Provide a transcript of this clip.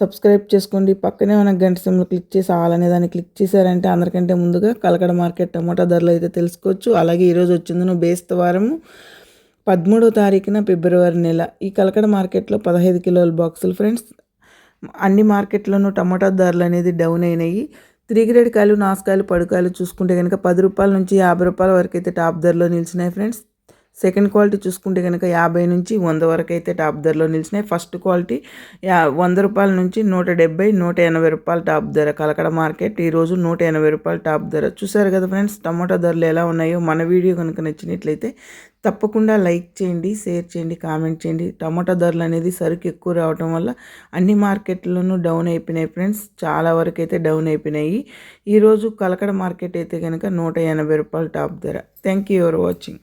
Subscribe చేసుకోండి. పక్కనే మన గంట సింబల్ క్లిక్ చేసి ఆలనే దాన్ని క్లిక్ చేశారంటే అందరికంటే ముందుగా కలకడ మార్కెట్ టమాటా ధరలు అయితే తెలుసుకోవచ్చు. అలాగే ఈరోజు వచ్చిందను బేస్తవారము పదమూడో తారీఖున ఫిబ్రవరి నెల. ఈ కలకడ మార్కెట్లో పదహైదు కిలోల బాక్సులు ఫ్రెండ్స్. అన్ని మార్కెట్లోనూ టమాటా ధరలు అనేది డౌన్ అయినాయి. త్రీ గ్రేడ్ కాయలు నాసుకాయలు పడుకాయలు చూసుకుంటే కనుక పది రూపాయల నుంచి యాభై రూపాయల వరకు అయితే టాప్ ధరలో నిలిచినాయి ఫ్రెండ్స్. సెకండ్ క్వాలిటీ చూసుకుంటే కనుక యాభై నుంచి వంద వరకు అయితే టాప్ ధరలో నిలిచినాయి. ఫస్ట్ క్వాలిటీ యా వంద రూపాయల నుంచి నూట డెబ్బై నూట ఎనభై రూపాయల టాప్ ధర. కలకడ మార్కెట్ ఈరోజు నూట ఎనభై రూపాయల టాప్ ధర. చూసారు కదా ఫ్రెండ్స్ టమాటా ధరలు ఎలా ఉన్నాయో మన వీడియో కనుక నచ్చినట్లయితే తప్పకుండా లైక్ చేయండి షేర్ చేయండి కామెంట్ చేయండి. టమాటా ధరలు అనేది సరుకు ఎక్కువ రావటం వల్ల అన్ని మార్కెట్లోనూ డౌన్ అయిపోయినాయి ఫ్రెండ్స్. చాలా వరకు అయితే డౌన్ అయిపోయినాయి. ఈరోజు కలకడ మార్కెట్ అయితే కనుక నూట ఎనభై రూపాయల టాప్ ధర. Thank you for watching.